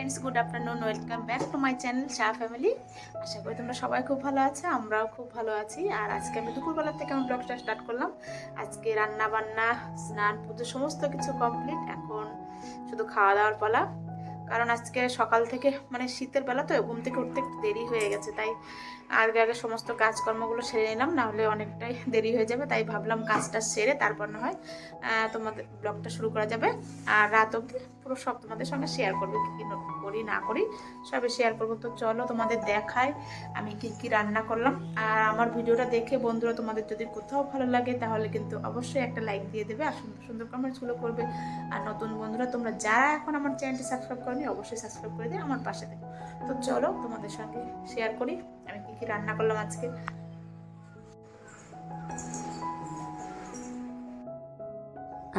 Friends good afternoon welcome back to my channel Shah family আশা করি তোমরা সবাই খুব ভালো আছো, আমরাও খুব ভালো আছি। আর আজকে আমি দুপুরবেলা থেকে আমি ব্লগটা স্টার্ট করলাম। আজকে রান্না বান্না স্নান পুজো সমস্ত কিছু কমপ্লিট এখন শুধু খাওয়া দাওয়ার পালা। কারণ আজকে সকাল থেকে মানে শীতের বেলা তো, ঘুম থেকে উঠতে একটু দেরি হয়ে গেছে, তাই আগে আগে সমস্ত কাজকর্মগুলো সেরে নিলাম, না হলে অনেকটাই দেরি হয়ে যাবে, তাই ভাবলাম কাজটা সেরে তারপর না হয় তোমাদের ব্লগটা শুরু করা যাবে। আর রাত অবধি পুরো সব তোমাদের সঙ্গে শেয়ার করব, কী কী করি, না করি, সবে শেয়ার করব। তো চলো তোমাদের দেখায় আমি কি কি রান্না করলাম। আর আমার ভিডিওটা দেখে বন্ধুরা তোমাদের যদি কোথাও ভালো লাগে, তাহলে কিন্তু অবশ্যই একটা লাইক দিয়ে দেবে। আর সুন্দর সুন্দর কমেন্টসগুলো করবে। আর নতুন বন্ধুরা, তোমরা যারা এখন আমার চ্যানেলটি সাবস্ক্রাইব করনি, অবশ্যই সাবস্ক্রাইব করে দিয়ে আমার পাশে দেখো তো চলো তোমাদের সঙ্গে শেয়ার করি, আমি কি কি রান্না করলাম আজকে।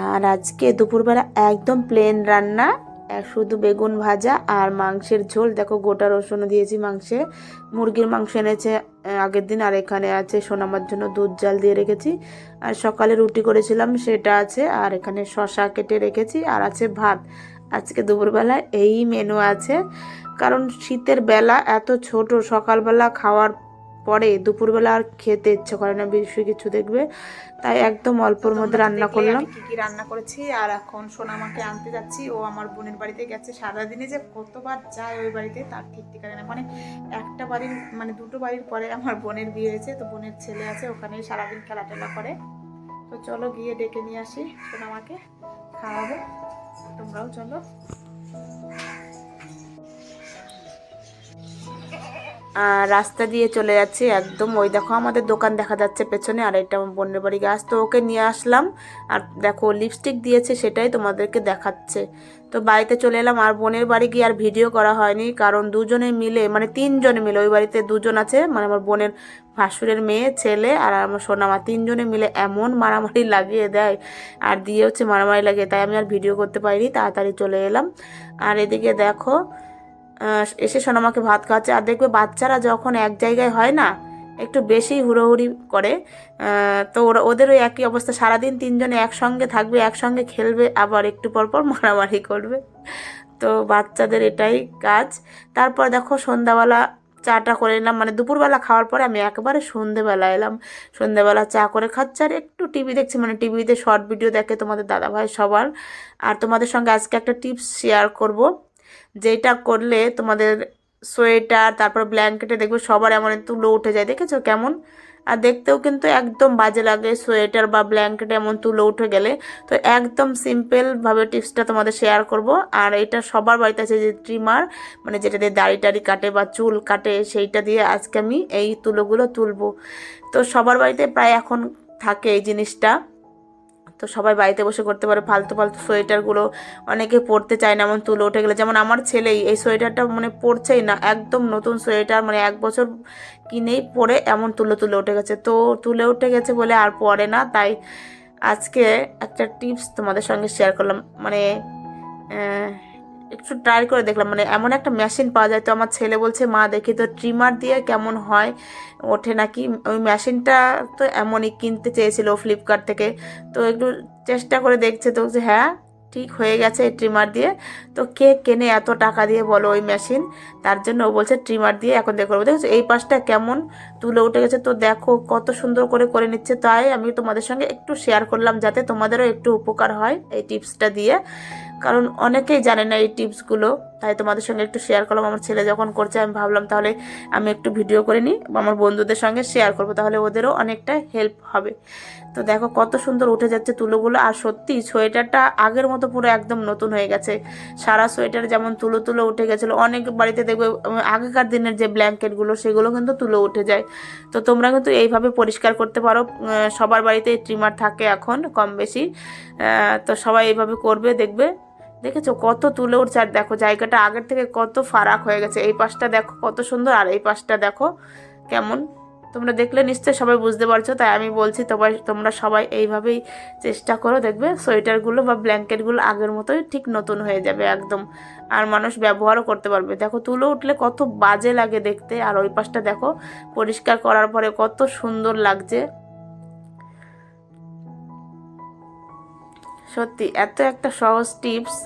আর আজকে দুপুরবেলা একদম প্লেন রান্না শুধু বেগুন ভাজা আর মাংসের ঝোল। দেখো গোটা রসুনও দিয়েছি মাংসে, মুরগির মাংস এনেছে আগের দিন আর এখানে আছে সোনামার জন্য দুধ জাল দিয়ে রেখেছি। আর সকালে রুটি করেছিলাম, সেটা আছে, আর এখানে শশা কেটে রেখেছি, আর আছে ভাত। আজকে দুপুরবেলা এই মেনু আছে, কারণ শীতের বেলা এত ছোট, সকালবেলা খাওয়ার পরে দুপুরবেলা আর খেতে ইচ্ছে করে না বেশি কিছু দেখবে। তাই একদম অল্পর মধ্যে রান্না করলাম। কি কি রান্না করেছি আর এখন সোনামাকে আনতে যাচ্ছি। ও আমার বোনের বাড়িতে গেছে সারাদিনে যে কতবার যায় ওই বাড়িতে তার ঠিক ঠিকানা নেই। মানে একটা বাড়ির মানে দুটো বাড়ির পরে আমার বোনের বিয়ে হয়েছে তো বোনের ছেলে আছে ওখানেই সারাদিন খেলা টেলা করে। তো চলো গিয়ে ডেকে নিয়ে আসি সোনা সোনামাকে খাওয়াবো। তোমরাও চলো। রাস্তা দিয়ে চলে যাচ্ছি একদম। ওই দেখো আমাদের দোকান দেখা যাচ্ছে পেছনে, আর এটা আমার বোনের বাড়ি গাছ। তো ওকে নিয়ে আসলাম, আর দেখো লিপস্টিক দিয়েছে, সেটাই তোমাদেরকে দেখাচ্ছে। তো বাড়িতে চলে এলাম, আর বোনের বাড়ি গিয়ে আর ভিডিও করা হয়নি, কারণ দুজনে মিলে মানে তিনজনে মিলে, ওই বাড়িতে দুজন আছে মানে আমার বোনের ভাসুরের মেয়ে, ছেলে, আর আমার সোনামা, তিনজনে মিলে এমন মারামারি লাগিয়ে দেয়, আর দিয়ে হচ্ছে মারামারি লাগিয়ে তাই আমি আর ভিডিও করতে পারিনি, তাড়াতাড়ি চলে এলাম। আর এদিকে দেখো এসে সোনামাকে ভাত খাওয়াচ্ছে। আর দেখবে বাচ্চারা যখন এক জায়গায় হয় না, একটু বেশি হুড়োহুড়ি করে তো ওরা, ওদের ওই একই অবস্থা। সারাদিন তিনজনে একসঙ্গে থাকবে, একসঙ্গে খেলবে, আবার একটু পর পর মারামারি করবে। তো বাচ্চাদের এটাই কাজ। তারপর দেখো সন্ধ্যাবেলা চাটা করে নিলাম। মানে দুপুরবেলা খাওয়ার পরে আমি একবারে সন্ধেবেলা এলাম। সন্ধেবেলা চা করে খাচ্ছি, আর একটু টিভি দেখছি। মানে টিভিতে শর্ট ভিডিও দেখে তোমাদের দাদাভাই সবার। আর তোমাদের সঙ্গে আজকে একটা টিপস শেয়ার করব। যেটা করলে তোমাদের সোয়েটার, তারপর ব্ল্যাঙ্কেটে দেখবে সবার এমন তুলো উঠে যায়। দেখেছ কেমন? আর দেখতেও কিন্তু একদম বাজে লাগে সোয়েটার বা ব্ল্যাঙ্কেটে এমন তুলো উঠে গেলে। তো একদম সিম্পলভাবে টিপসটা তোমাদের শেয়ার করব। আর এটা সবার বাড়িতে আছে যে ট্রিমার মানে যেটা দিয়ে দাড়ি টাড়ি কাটে বা চুল কাটে, সেইটা দিয়ে আজকে আমি এই তুলোগুলো তুলবো। তো সবার বাড়িতে প্রায় এখন থাকে এই জিনিসটা। তো সবাই বাড়িতে বসে করতে পারে, ফালতু ফালতু সোয়েটারগুলো অনেকে পরতে চায় না, এমন তুলে উঠে গেলে। যেমন আমার ছেলেই এই সোয়েটারটা মানে পরছেই না, একদম নতুন সোয়েটার মানে এক বছর কিনেই পরে এমন তুলে তুলে উঠে গেছে। তো তুলে উঠে গেছে বলে আর পরে না, তাই আজকে একটা টিপস তোমাদের সঙ্গে শেয়ার করলাম। মানে একটু ট্রাই করে দেখলাম। মানে এমন একটা মেশিন পাওয়া যায়, তো আমার ছেলে বলছে, মা, দেখি তো ট্রিমার দিয়ে কেমন হয়? ওঠে নাকি। ওই মেশিনটা তো এমনই কিনতে চেয়েছিল ফ্লিপকার্ট থেকে। তো একটু চেষ্টা করে দেখছে, তো যে হ্যাঁ ঠিক হয়ে গেছে এই ট্রিমার দিয়ে। তো কে কেনে এত টাকা দিয়ে বলো ওই মেশিন তার জন্য ও বলছে ট্রিমার দিয়ে এখন করব। দেখছ, এই পাশটা কেমন? তুলে উঠে গেছে। তো দেখো, কত সুন্দর করে করে নিচ্ছে। তাই আমি তোমাদের সঙ্গে একটু শেয়ার করলাম, যাতে তোমাদেরও একটু উপকার হয় এই টিপসটা দিয়ে। কারণ অনেকেই জানে না এই টিপসগুলো। তাই তোমাদের সঙ্গে একটু শেয়ার করলাম। আমার ছেলে যখন করছে, আমি ভাবলাম তাহলে আমি একটু ভিডিও করে নিই আমার বন্ধুদের সঙ্গে শেয়ার করব। তাহলে ওদেরও অনেকটা হেল্প হবে। তো দেখো কত সুন্দর উঠে যাচ্ছে তুলোগুলো। আর সত্যি সোয়েটারটা আগের মতো পুরো একদম নতুন হয়ে গেছে। সারা সোয়েটার যেমন তুলো তুলো উঠে গেছিল। অনেক বাড়িতে দেখবে আগেকার দিনের যে ব্ল্যাঙ্কেটগুলো, সেগুলো কিন্তু তুলো উঠে যায়। তো তোমরা কিন্তু এইভাবে পরিষ্কার করতে পারো। সবার বাড়িতে ট্রিমার থাকে এখন কম বেশি। তো সবাই এইভাবে করবে, দেখবে। দেখেছ? কত তুলে উঠছে। আর দেখো, জায়গাটা আগের থেকে কত ফারাক হয়ে গেছে। এই পাশটা দেখো, কত সুন্দর। আর এই পাশটা দেখো, কেমন? তোমরা দেখলে নিশ্চয়ই সবাই বুঝতে পারছ। তাই আমি বলছি, তোমার, তোমরা সবাই এইভাবেই চেষ্টা করো, দেখবে? সোয়েটারগুলো বা ব্ল্যাঙ্কেটগুলো আগের মতোই ঠিক নতুন হয়ে যাবে একদম। আর মানুষ ব্যবহারও করতে পারবে। দেখো, তুলে উঠলে কত বাজে লাগে দেখতে। আর ওই পাশটা দেখো, পরিষ্কার করার পরে কত সুন্দর লাগছে। সত্যি, এত একটা সহজ টিপস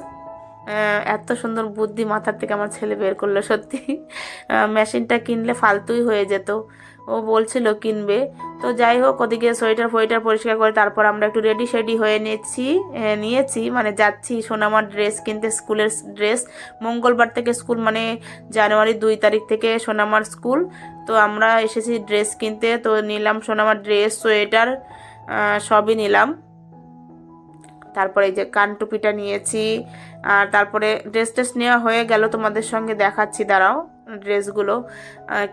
এত সুন্দর বুদ্ধি মাথার থেকে আমার ছেলে বের করল, সত্যি। মেশিনটা কিনলে ফালতুই হয়ে যেত। ও বলছিল কিনবে। তো যাই হোক, ওদিকে সোয়েটার ফোয়েটার পরিষ্কার করে তারপর আমরা একটু রেডি শেডি হয়ে নিয়েছি নিয়েছি। মানে যাচ্ছি সোনামার ড্রেস কিনতে, স্কুলের ড্রেস। মঙ্গলবার থেকে স্কুল মানে জানুয়ারি দুই তারিখ থেকে সোনামার স্কুল। তো আমরা এসেছি ড্রেস কিনতে। তো নিলাম সোনামার ড্রেস, সোয়েটার সবই নিলাম। তারপরে এই যে কান টুপিটা নিয়েছি, আর তারপরে ড্রেস ট্রেস নেওয়া হয়ে গেল, তোমাদের সঙ্গে দেখাচ্ছি, দাঁড়াও, ড্রেসগুলো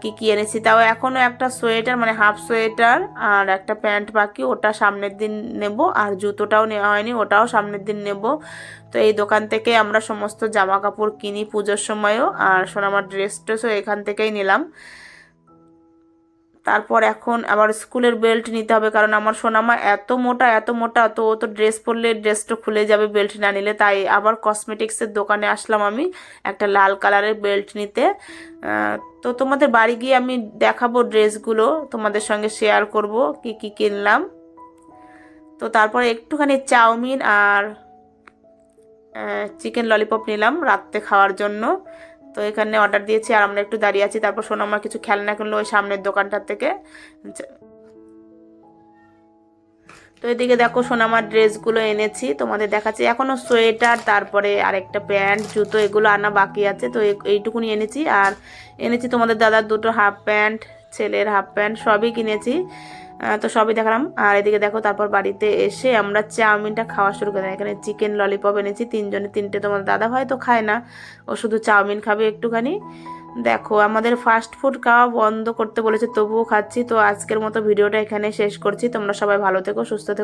কি কি এনেছি। তাও এখনও একটা সোয়েটার মানে হাফ সোয়েটার আর একটা প্যান্ট বাকি, ওটা সামনের দিন নেব, আর জুতোটাও নেওয়া হয়নি, ওটাও সামনের দিন নেব। তো এই দোকান থেকে আমরা সমস্ত জামা কাপড় কিনি পুজোর সময়ও, আর সোনামার ড্রেস ট্রেসও এখান থেকেই নিলাম। তারপর এখন আবার স্কুলের বেল্ট নিতে হবে, কারণ আমার সোনামা এত মোটা এত মোটা, তো ও তো ড্রেস পরলে ড্রেসটা খুলে যাবে বেল্ট না নিলে। তাই আবার কসমেটিক্সের দোকানে আসলাম আমি একটা লাল কালারের বেল্ট নিতে। তো তোমাদের বাড়ি গিয়ে আমি দেখাবো ড্রেসগুলো, তোমাদের সঙ্গে শেয়ার করব কি কি কিনলাম। তো তারপরে একটুখানি চাউমিন আর চিকেন ললিপপ নিলাম রাত্রে খাওয়ার জন্য। তো এখানে অর্ডার দিয়েছি আর আমরা একটু দাঁড়িয়ে আছি। তারপর সোনামার কিছু খেলনা কিনলো ওই সামনের দোকানটার থেকে। তো এদিকে দেখো সোনামার ড্রেসগুলো এনেছি, তোমাদের দেখাচ্ছি। এখনও সোয়েটার, তারপরে আরেকটা প্যান্ট, জুতো, এগুলো আনা বাকি আছে। তো এই- এইটুকুনি এনেছি। আর এনেছি তোমাদের দাদার দুটো হাফ প্যান্ট, ছেলের হাফ প্যান্ট, সবই কিনেছি। তো সবই দেখালাম। আর এদিকে দেখো, তারপর বাড়িতে এসে আমরা চাউমিনটা খাওয়া শুরু করলাম এখানে চিকেন ললিপপ এনেছি, তিনজনে, তিনটে তোমার দাদা হয়তো খায় না। ও শুধু চাউমিন খাবে একটুখানি। দেখো, আমাদের ফাস্ট ফুড খাওয়া বন্ধ করতে বলেছে, তবুও খাচ্ছি। তো আজকের মতো ভিডিওটা এখানে শেষ করছি। তোমরা সবাই ভালো থেকো, সুস্থ থেকো।